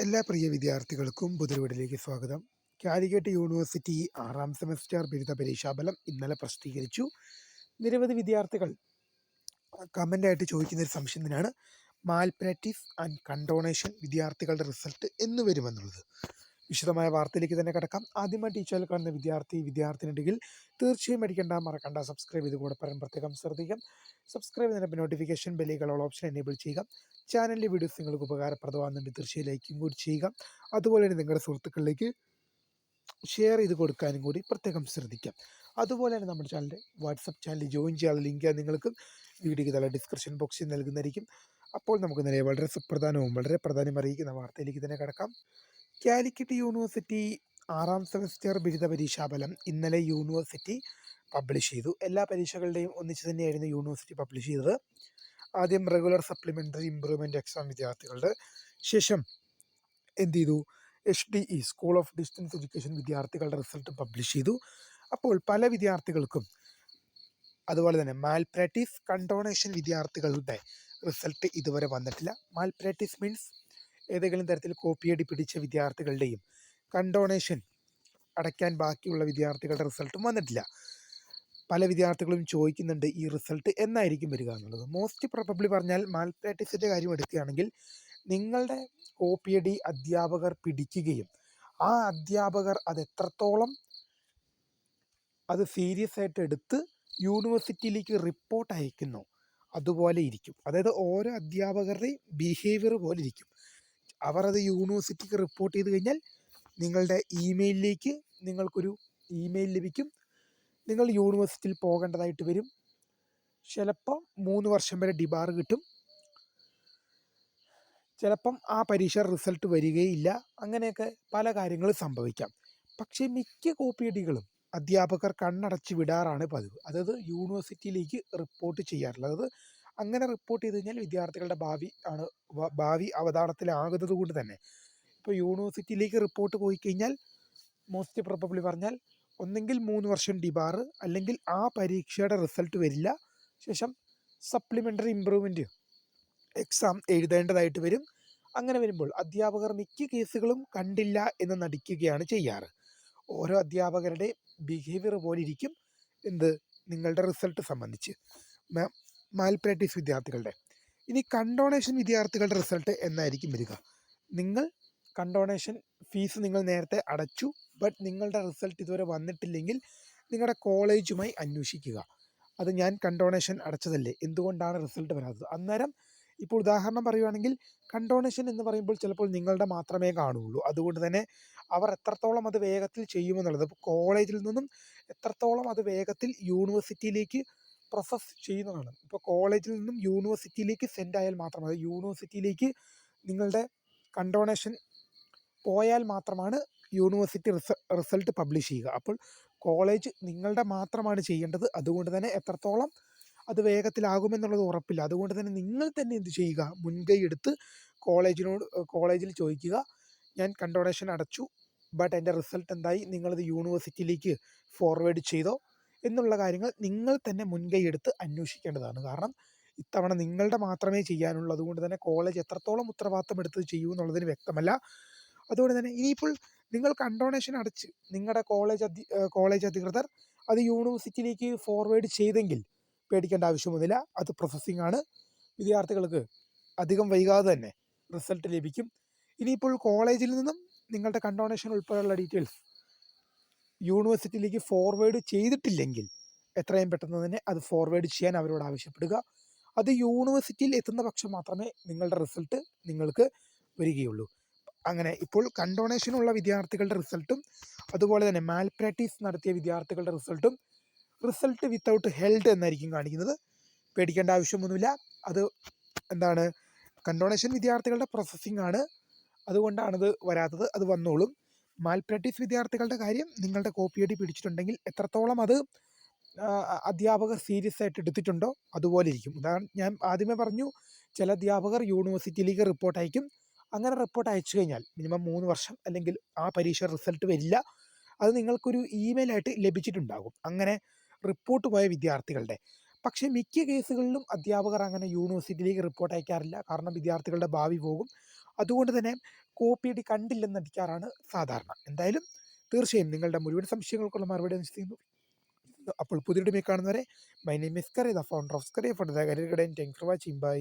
എല്ലാ പ്രിയ വിദ്യാർത്ഥികൾക്കും പുതുരുവിടിലേക്ക് സ്വാഗതം. കാലിക്കറ്റ് യൂണിവേഴ്സിറ്റി ആറാം സെമസ്റ്റർ ബിരുദ പരീക്ഷാഫലം ഇന്നലെ പ്രസിദ്ധീകരിച്ചു. നിരവധി വിദ്യാർത്ഥികൾ കമന്റായിട്ട് ചോദിക്കുന്ന ഒരു സംശയം തന്നെയാണ്. മാൽ പ്രാക്ടീസ് ആൻഡ് കണ്ടോണേഷൻ വിദ്യാർത്ഥികളുടെ റിസൾട്ട് എന്ന് വരുമെന്നുള്ളത്. വിശദമായ വാർത്തയിലേക്ക് തന്നെ കിടക്കാം. ആദ്യമായി ടീച്ചറിൽ കാണുന്ന വിദ്യാർത്ഥി വിദ്യാർത്ഥിനുണ്ടെങ്കിൽ തീർച്ചയായും അടിക്കേണ്ട മറക്കണ്ട. സബ്സ്ക്രൈബ് ചെയ്ത് കൂടെ പറയാൻ പ്രത്യേകം ശ്രദ്ധിക്കാം. സബ്സ്ക്രൈബ് ചെയ്യുന്ന നോട്ടിഫിക്കേഷൻ ബെല്ലുകളുള്ള ഓപ്ഷൻ എനേബിൾ ചെയ്യുക. ചാനലിലെ വീഡിയോസ് നിങ്ങൾക്ക് ഉപകാരപ്രദമാകുന്നുണ്ട് തീർച്ചയായും ലൈക്കും കൂടി ചെയ്യുക. അതുപോലെ തന്നെ നിങ്ങളുടെ സുഹൃത്തുക്കളിലേക്ക് ഷെയർ ചെയ്ത് കൊടുക്കാനും കൂടി പ്രത്യേകം ശ്രദ്ധിക്കാം. അതുപോലെ തന്നെ നമ്മുടെ ചാനലിന്റെ വാട്സപ്പ് ചാനലിൽ ജോയിൻ ചെയ്യാനുള്ള ലിങ്ക് നിങ്ങൾക്ക് വീഡിയോയ്ക്ക് തല ഡിസ്ക്രിപ്ഷൻ ബോക്സിൽ നൽകുന്നതായിരിക്കും. അപ്പോൾ നമുക്ക് നിലയെ വളരെ സുപ്രധാനവും വളരെ പ്രധാനം അറിയിക്കുന്ന വാർത്തയിലേക്ക് തന്നെ കിടക്കാം. കാലിക്കറ്റ് യൂണിവേഴ്സിറ്റി ആറാം സെമസ്റ്റർ ബിരുദ പരീക്ഷാഫലം ഇന്നലെ യൂണിവേഴ്സിറ്റി പബ്ലിഷ് ചെയ്തു. എല്ലാ പരീക്ഷകളുടെയും ഒന്നിച്ച് തന്നെയായിരുന്നു യൂണിവേഴ്സിറ്റി പബ്ലിഷ് ചെയ്തത്. ആദ്യം റെഗുലർ സപ്ലിമെന്ററി ഇമ്പ്രൂവ്മെന്റ് എക്സാം വിദ്യാർത്ഥികളുടെ ശേഷം എന്ത് ചെയ്തു? H D E school of distance education വിദ്യാർത്ഥികളുടെ റിസൾട്ട് പബ്ലിഷ് ചെയ്തു. അപ്പോൾ പല വിദ്യാർത്ഥികൾക്കും അതുപോലെ തന്നെ മാൽ പ്രാക്ടീസ് കണ്ടോണേഷൻ വിദ്യാർത്ഥികളുടെ റിസൾട്ട് ഇതുവരെ വന്നിട്ടില്ല. മാൽ പ്രാക്ടീസ് മീൻസ് ഏതെങ്കിലും തരത്തിൽ കോപ്പിയടി പിടിച്ച വിദ്യാർത്ഥികളുടെയും കണ്ടോണേഷൻ അടയ്ക്കാൻ ബാക്കിയുള്ള വിദ്യാർത്ഥികളുടെ റിസൾട്ടും വന്നിട്ടില്ല. പല വിദ്യാർത്ഥികളും ചോദിക്കുന്നുണ്ട് ഈ റിസൾട്ട് എന്നായിരിക്കും വരിക എന്നുള്ളത്. മോസ്റ്റ് പ്രോബബ്ലി പറഞ്ഞാൽ മാൽ പ്രാക്ടീസിന്റെ കാര്യം എടുക്കുകയാണെങ്കിൽ നിങ്ങളുടെ കോപ്പിയടി അധ്യാപകർ പിടിക്കുകയും ആ അധ്യാപകർ അത് എത്രത്തോളം അത് സീരിയസ് ആയിട്ട് എടുത്ത് യൂണിവേഴ്സിറ്റിയിലേക്ക് റിപ്പോർട്ട് അയക്കുന്നു. അതുപോലെ ഇരിക്കും. അതായത് ഓരോ അധ്യാപകരുടെയും ബിഹേവിയർ പോലെ ഇരിക്കും. അവർ അത് യൂണിവേഴ്സിറ്റിക്ക് റിപ്പോർട്ട് ചെയ്ത് കഴിഞ്ഞാൽ നിങ്ങളുടെ ഇമെയിലിലേക്ക് നിങ്ങൾക്കൊരു ഇമെയിൽ ലഭിക്കും. നിങ്ങൾ യൂണിവേഴ്സിറ്റിയിൽ പോകേണ്ടതായിട്ട് വരും. ചിലപ്പം മൂന്ന് വർഷം വരെ ഡിബാർ കിട്ടും. ചിലപ്പം ആ പരീക്ഷ റിസൾട്ട് വരികയില്ല. അങ്ങനെയൊക്കെ പല കാര്യങ്ങളും സംഭവിക്കാം. പക്ഷേ മിക്ക കോപ്പിയടികളും അധ്യാപകർ കണ്ണടച്ച് വിടാറാണ് പതിവ്. അതായത് യൂണിവേഴ്സിറ്റിയിലേക്ക് റിപ്പോർട്ട് ചെയ്യാറുള്ളത് അങ്ങനെ റിപ്പോർട്ട് ചെയ്ത് കഴിഞ്ഞാൽ വിദ്യാർത്ഥികളുടെ ഭാവി ആണ് ഭാവി അവതാളത്തിലാകുന്നത് കൊണ്ട് തന്നെ. ഇപ്പോൾ യൂണിവേഴ്സിറ്റിയിലേക്ക് റിപ്പോർട്ട് പോയി കഴിഞ്ഞാൽ മോസ്റ്റ് പ്രോബബ്ലി പറഞ്ഞാൽ ഒന്നെങ്കിൽ മൂന്ന് വർഷം ഡിബാർ അല്ലെങ്കിൽ ആ പരീക്ഷയുടെ റിസൾട്ട് വരില്ല. ശേഷം സപ്ലിമെന്ററി ഇമ്പ്രൂവ്മെന്റ് എക്സാം എഴുതേണ്ടതായിട്ട് വരും. അങ്ങനെ വരുമ്പോൾ അധ്യാപകർ മിക്ക കേസുകളും കണ്ടില്ല എന്ന് നടിക്കുകയാണ് ചെയ്യാറ്. ഓരോ അധ്യാപകരുടെ ബിഹേവിയർ പോലിരിക്കും എന്ത്? നിങ്ങളുടെ റിസൾട്ട് സംബന്ധിച്ച്. മാൽ പ്രാക്ടീസ് വിദ്യാർത്ഥികളുടെ. ഇനി കണ്ടോണേഷൻ വിദ്യാർത്ഥികളുടെ റിസൾട്ട് എന്നായിരിക്കും വരിക. നിങ്ങൾ കണ്ടോണേഷൻ ഫീസ് നിങ്ങൾ നേരത്തെ അടച്ചു ബട്ട് നിങ്ങളുടെ റിസൾട്ട് ഇതുവരെ വന്നിട്ടില്ലെങ്കിൽ നിങ്ങളുടെ കോളേജുമായി അന്വേഷിക്കുക. അത് ഞാൻ കണ്ടോണേഷൻ അടച്ചതല്ലേ? എന്തുകൊണ്ടാണ് റിസൾട്ട് വരാത്തത്? അന്നേരം ഇപ്പോൾ ഉദാഹരണം പറയുവാണെങ്കിൽ കണ്ടോണേഷൻ എന്ന് പറയുമ്പോൾ ചിലപ്പോൾ നിങ്ങളുടെ മാത്രമേ കാണുകയുള്ളൂ. അതുകൊണ്ട് തന്നെ അവർ എത്രത്തോളം അത് വേഗത്തിൽ ചെയ്യുമെന്നുള്ളത്. കോളേജിൽ നിന്നും എത്രത്തോളം അത് വേഗത്തിൽ യൂണിവേഴ്സിറ്റിയിലേക്ക് പ്രോസസ് ചെയ്യുന്നതാണ്. ഇപ്പോൾ കോളേജിൽ നിന്നും യൂണിവേഴ്സിറ്റിയിലേക്ക് സെൻഡ് ആയാൽ മാത്രം അതായത് യൂണിവേഴ്സിറ്റിയിലേക്ക് നിങ്ങളുടെ കണ്ടോണേഷൻ പോയാൽ മാത്രമാണ് യൂണിവേഴ്സിറ്റി റിസ റിസൾട്ട് പബ്ലിഷ് ചെയ്യുക. അപ്പോൾ കോളേജ് നിങ്ങളുടെ മാത്രമാണ് ചെയ്യേണ്ടത്. അതുകൊണ്ട് തന്നെ എത്രത്തോളം അത് വേഗത്തിലാകുമെന്നുള്ളത് ഉറപ്പില്ല. അതുകൊണ്ട് തന്നെ നിങ്ങൾ തന്നെ എന്ത് ചെയ്യുക? മുൻകൈ എടുത്ത് കോളേജിനോട് കോളേജിൽ ചോദിക്കുക ഞാൻ കണ്ടോണേഷൻ അടച്ചു ബട്ട് എന്റെ റിസൾട്ട് എന്തായി? നിങ്ങളത് യൂണിവേഴ്സിറ്റിയിലേക്ക് ഫോർവേഡ് ചെയ്തോ? എന്നുള്ള കാര്യങ്ങൾ നിങ്ങൾ തന്നെ മുൻകൈ എടുത്ത് അന്വേഷിക്കേണ്ടതാണ്. കാരണം ഇത്തവണ നിങ്ങളുടെ മാത്രമേ ചെയ്യാനുള്ളൂ. അതുകൊണ്ട് തന്നെ കോളേജ് എത്രത്തോളം ഉത്തരവാദിത്തം എടുത്ത് ചെയ്യൂ എന്നുള്ളതിന് വ്യക്തമല്ല. അതുകൊണ്ട് തന്നെ ഇനിയിപ്പോൾ നിങ്ങൾ കണ്ടോണേഷൻ അടച്ച് നിങ്ങളുടെ കോളേജ് അധി കോളേജ് അധികൃതർ അത് യൂണിവേഴ്സിറ്റിയിലേക്ക് ഫോർവേഡ് ചെയ്തെങ്കിൽ പേടിക്കേണ്ട ആവശ്യമൊന്നുമില്ല. അത് പ്രോസസ്സിംഗ് ആണ്. വിദ്യാർത്ഥികൾക്ക് അധികം വൈകാതെ തന്നെ റിസൾട്ട് ലഭിക്കും. ഇനിയിപ്പോൾ കോളേജിൽ നിന്നും നിങ്ങളുടെ കണ്ടോണേഷൻ ഉൾപ്പെടെയുള്ള ഡീറ്റെയിൽസ് യൂണിവേഴ്സിറ്റിയിലേക്ക് ഫോർവേഡ് ചെയ്തിട്ടില്ലെങ്കിൽ എത്രയും പെട്ടെന്ന് തന്നെ അത് ഫോർവേഡ് ചെയ്യാൻ അവരോട് ആവശ്യപ്പെടുക. അത് യൂണിവേഴ്സിറ്റിയിൽ എത്തുന്ന പക്ഷം മാത്രമേ നിങ്ങളുടെ റിസൾട്ട് നിങ്ങൾക്ക് വരികയുള്ളൂ. അങ്ങനെ ഇപ്പോൾ കണ്ടോണേഷനുള്ള വിദ്യാർത്ഥികളുടെ റിസൾട്ടും അതുപോലെ തന്നെ മാൽ പ്രാക്ടീസ് നടത്തിയ വിദ്യാർത്ഥികളുടെ റിസൾട്ടും റിസൾട്ട് വിത്തൗട്ട് ഹെൽഡ് എന്നായിരിക്കും കാണിക്കുന്നത്. പേടിക്കേണ്ട ആവശ്യമൊന്നുമില്ല. അത് എന്താണ്? കണ്ടോണേഷൻ വിദ്യാർത്ഥികളുടെ പ്രോസസ്സിംഗ് ആണ്. അതുകൊണ്ടാണത് വരാത്തത്. അത് വന്നോളും. മാൽ പ്രാക്ടീസ് വിദ്യാർത്ഥികളുടെ കാര്യം നിങ്ങളുടെ കോപ്പി കോപ്പിയടി പിടിച്ചിട്ടുണ്ടെങ്കിൽ എത്രത്തോളം അത് അധ്യാപകർ സീരിയസ് ആയിട്ട് എടുത്തിട്ടുണ്ടോ അതുപോലെ ഇരിക്കും. ഉദാഹരണം ഞാൻ ആദ്യമേ പറഞ്ഞു ചില അധ്യാപകർ യൂണിവേഴ്സിറ്റിയിലേക്ക് റിപ്പോർട്ട് അയക്കും. അങ്ങനെ റിപ്പോർട്ട് അയച്ചു കഴിഞ്ഞാൽ മിനിമം മൂന്ന് വർഷം അല്ലെങ്കിൽ ആ പരീക്ഷ റിസൾട്ട് വരില്ല. അത് നിങ്ങൾക്കൊരു ഇമെയിലായിട്ട് ലഭിച്ചിട്ടുണ്ടാകും. അങ്ങനെ റിപ്പോർട്ട് പോയ വിദ്യാർത്ഥികളുടെ. പക്ഷേ മിക്ക കേസുകളിലും അധ്യാപകർ അങ്ങനെ യൂണിവേഴ്സിറ്റിയിലേക്ക് റിപ്പോർട്ട് അയക്കാറില്ല. കാരണം വിദ്യാർത്ഥികളുടെ ഭാവി പോകും. അതുകൊണ്ട് തന്നെ കോപ്പിയടി കണ്ടില്ലെന്ന് അടിക്കാറാണ് സാധാരണ. എന്തായാലും തീർച്ചയായും നിങ്ങളുടെ മുഴുവൻ സംശയങ്ങൾക്കുള്ള മറുപടി അനുസരിക്കുന്നു അപ്പോൾ പുതിയൊരു കാണുന്നവരെ my name is curry the founder of scurry for the career guide thank for watching bye